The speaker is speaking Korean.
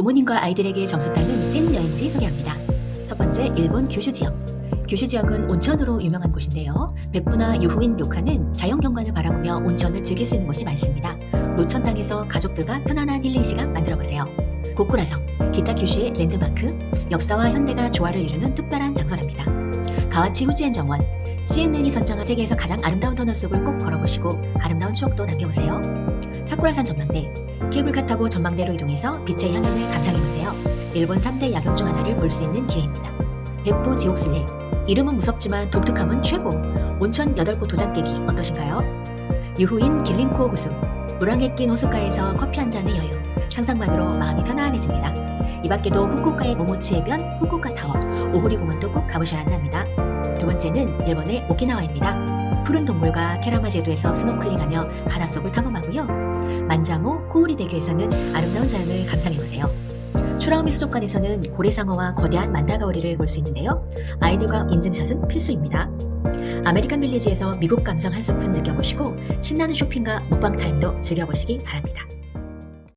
부모님과 아이들에게 점수 따는 찐 여행지 소개합니다. 첫 번째, 일본 규슈 지역. 규슈 지역은 온천으로 유명한 곳인데요. 베푸나 유후인 료카는 자연 경관을 바라보며 온천을 즐길 수 있는 곳이 많습니다. 노천 땅에서 가족들과 편안한 힐링 시간 만들어 보세요. 고쿠라성, 기타 규슈의 랜드마크, 역사와 현대가 조화를 이루는 특별한 장소랍니다. 가와치 후지엔 정원, CNN이 선정한 세계에서 가장 아름다운 터널 속을 꼭 걸어보시고 아름다운 추억도 남겨보세요. 사쿠라산 전망대, 케이블카 타고 전망대로 이동해서 빛의 향연을 감상해보세요. 일본 3대 야경 중 하나를 볼 수 있는 기회입니다.別府지옥순례, 이름은 무섭지만 독특함은 최고. 온천 8곳 도장 깨기 어떠신가요? 유후인 길링코 호수, 물안개 낀 호숫가에서 커피 한 잔의 여유, 상상만으로 마음이 편안해집니다. 이 밖에도 후쿠오카의 모모치 해변, 후쿠오카 타워, 오호리 공원도 꼭 가보셔야 한답니다. 두 번째는 일본의 오키나와입니다. 푸른 동굴과 케라마 제도에서 스노클링하며 바닷속을 탐험하고요. 만자모, 코우리 대교에서는 아름다운 자연을 감상해보세요. 추라우미 수족관에서는 고래상어와 거대한 만다가오리를 볼 수 있는데요. 아이들과 인증샷은 필수입니다. 아메리칸 빌리지에서 미국 감성 한 스푼 느껴보시고 신나는 쇼핑과 먹방 타임도 즐겨보시기 바랍니다.